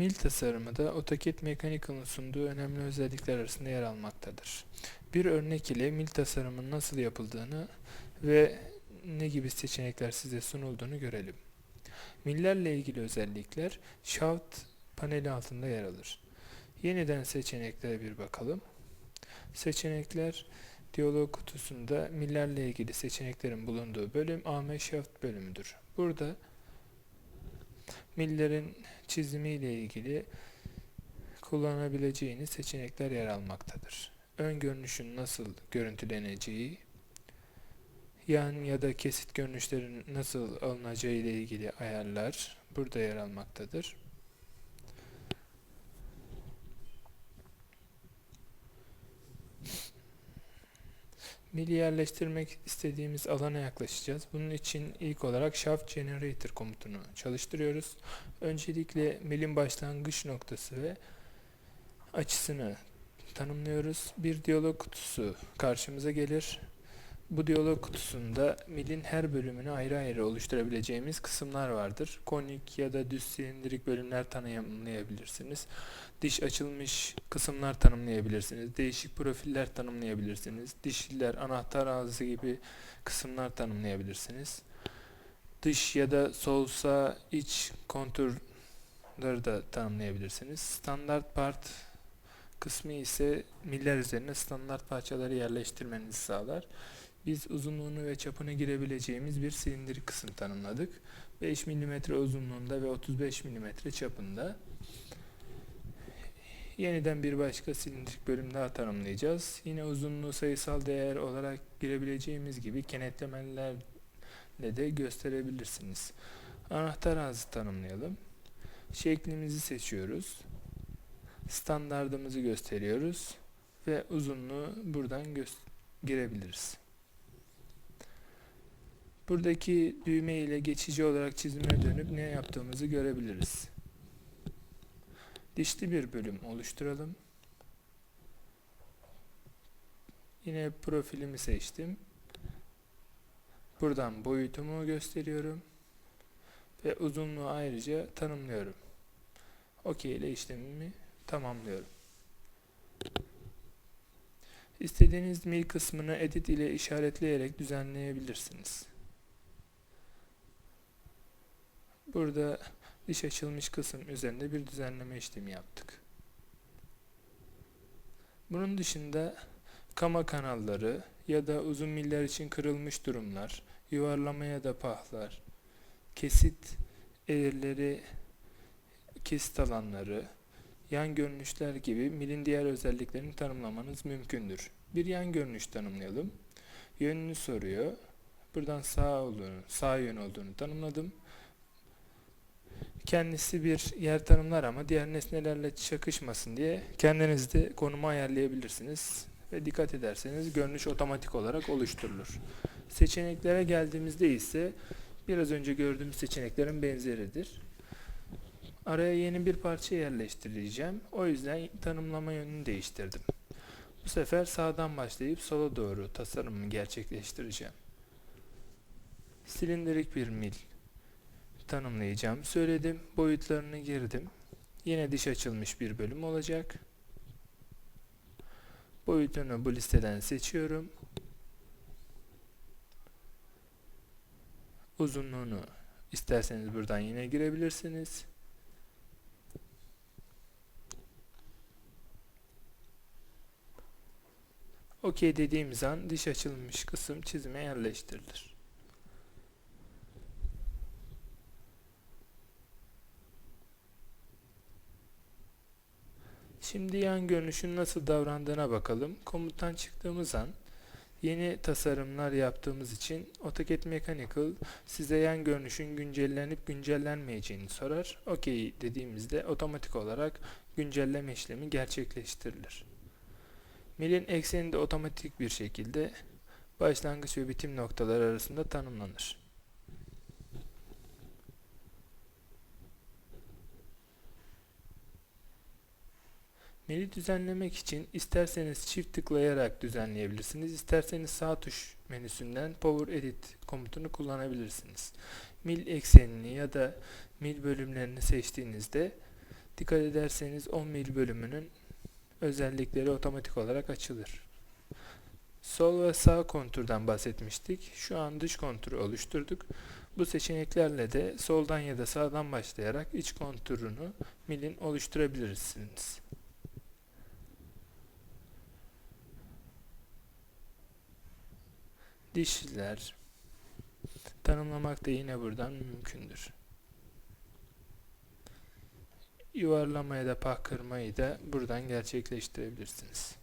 Mil tasarımı da AutoCAD Mechanical'ın sunduğu önemli özellikler arasında yer almaktadır. Bir örnek ile mil tasarımının nasıl yapıldığını ve ne gibi seçenekler size sunulduğunu görelim. Millerle ilgili özellikler Shaft paneli altında yer alır. Yeniden seçeneklere bir bakalım. Seçenekler diyalog kutusunda millerle ilgili seçeneklerin bulunduğu bölüm AM Shaft bölümüdür. Burada millerin çizimiyle ilgili kullanabileceğiniz seçenekler yer almaktadır. Ön görünüşün nasıl görüntüleneceği, yan ya da kesit görünüşlerin nasıl alınacağı ile ilgili ayarlar burada yer almaktadır. Mili yerleştirmek istediğimiz alana yaklaşacağız. Bunun için ilk olarak Shaft Generator komutunu çalıştırıyoruz. Öncelikle milin başlangıç noktası ve açısını tanımlıyoruz. Bir diyalog kutusu karşımıza gelir. Bu diyalog kutusunda milin her bölümünü ayrı ayrı oluşturabileceğimiz kısımlar vardır. Konik ya da düz silindirik bölümler tanımlayabilirsiniz. Diş açılmış kısımlar tanımlayabilirsiniz. Değişik profiller tanımlayabilirsiniz. Dişliler, anahtar ağzı gibi kısımlar tanımlayabilirsiniz. Dış ya da sol sağ iç konturları da tanımlayabilirsiniz. Standart part kısmı ise miller üzerine standart parçaları yerleştirmenizi sağlar. Biz uzunluğunu ve çapını girebileceğimiz bir silindirik kısım tanımladık. 5 mm uzunluğunda ve 35 mm çapında. Yeniden bir başka silindirik bölüm daha tanımlayacağız. Yine uzunluğu sayısal değer olarak girebileceğimiz gibi kenetlemelerle de gösterebilirsiniz. Anahtar ağzı tanımlayalım. Şeklimizi seçiyoruz. Standardımızı gösteriyoruz ve uzunluğu buradan girebiliriz. Buradaki düğme ile geçici olarak çizime dönüp ne yaptığımızı görebiliriz. Dişli bir bölüm oluşturalım. Yine profilimi seçtim. Buradan boyutumu gösteriyorum. Ve uzunluğu ayrıca tanımlıyorum. OK ile işlemimi tamamlıyorum. İstediğiniz mail kısmını edit ile işaretleyerek düzenleyebilirsiniz. Burada diş açılmış kısım üzerinde bir düzenleme işlemi yaptık. Bunun dışında kama kanalları ya da uzun miller için kırılmış durumlar, yuvarlama ya da pahlar, kesit eğrileri, kesit alanları, yan görünüşler gibi milin diğer özelliklerini tanımlamanız mümkündür. Bir yan görünüş tanımlayalım. Yönünü soruyor. Buradan sağ olduğunu, sağ yön olduğunu tanımladım. Kendisi bir yer tanımlar ama diğer nesnelerle çakışmasın diye kendiniz de konumu ayarlayabilirsiniz. Ve dikkat ederseniz görünüş otomatik olarak oluşturulur. Seçeneklere geldiğimizde ise biraz önce gördüğümüz seçeneklerin benzeridir. Araya yeni bir parça yerleştireceğim. O yüzden tanımlama yönünü değiştirdim. Bu sefer sağdan başlayıp sola doğru tasarımımı gerçekleştireceğim. Silindirik bir mil tanımlayacağım. Söyledim. Boyutlarını girdim. Yine diş açılmış bir bölüm olacak. Boyutunu bu listeden seçiyorum. Uzunluğunu isterseniz buradan yine girebilirsiniz. OK dediğimiz an diş açılmış kısım çizime yerleştirilir. Şimdi yan görünüşün nasıl davrandığına bakalım. Komuttan çıktığımız an yeni tasarımlar yaptığımız için AutoCAD Mechanical size yan görünüşün güncellenip güncellenmeyeceğini sorar. OK dediğimizde otomatik olarak güncelleme işlemi gerçekleştirilir. Milin ekseni de otomatik bir şekilde başlangıç ve bitim noktaları arasında tanımlanır. Mili düzenlemek için isterseniz çift tıklayarak düzenleyebilirsiniz. isterseniz sağ tuş menüsünden Power Edit komutunu kullanabilirsiniz. Mil eksenini ya da mil bölümlerini seçtiğinizde Dikkat ederseniz 10 mil bölümünün özellikleri otomatik olarak açılır. Sol ve sağ konturdan bahsetmiştik. Şu an dış konturu oluşturduk. Bu seçeneklerle de soldan ya da sağdan başlayarak iç konturunu milin oluşturabilirsiniz. Dişler tanımlamak da yine buradan mümkündür. Yuvarlama ya da pah kırmayı da buradan gerçekleştirebilirsiniz.